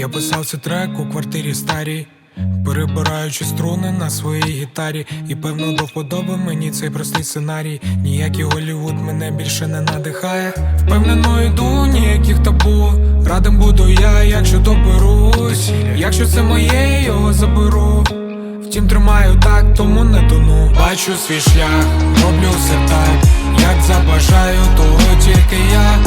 Я писав цей трек у квартирі старій, перебираючи струни на своїй гітарі, і певно до вподоби мені цей простий сценарій. Ніякий Голівуд мене більше не надихає. Впевнено йду, ніяких табу. Радим буду я, якщо доберусь. Якщо це моє, його заберу. Втім, тримаю так, тому не тону. Бачу свій шлях, роблю все так, як забажаю, того тільки я.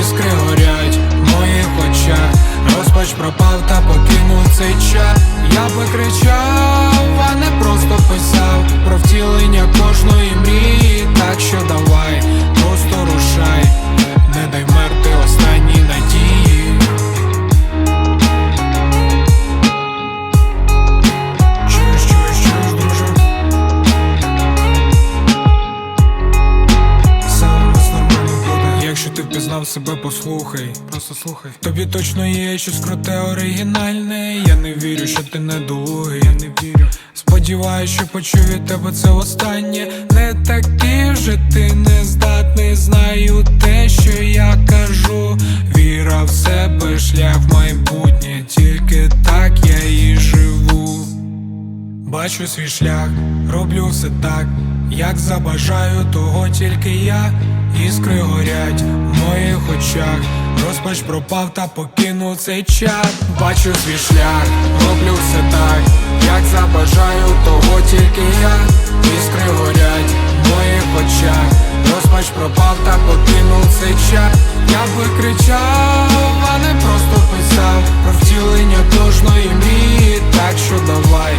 Іскри горять в моїх очах. Розпач пропав та покинув цей час. Я би кричав, а не просто писав Якщо ти впізнав себе, послухай, просто слухай. Тобі точно є щось круте, оригінальне. Я не вірю, що ти недолугий, я не вірю. Сподіваюсь, що почую від тебе це останнє. Не такий вже ти не здатний. Знаю те, що я кажу. Віра в себе, шлях в майбутнє, тільки так я і живу. Бачу свій шлях, роблю все так, як забажаю, того тільки я. Іскри горять моїх очах, розпач пропав та покинув цей чат. Бачу свій шлях, роблю все так, як забажаю, того тільки я Іскри горять в моїх очах, розпач пропав та покинув цей чат. Я би кричав, а не просто писав про втілення кожної мрії Так що давай.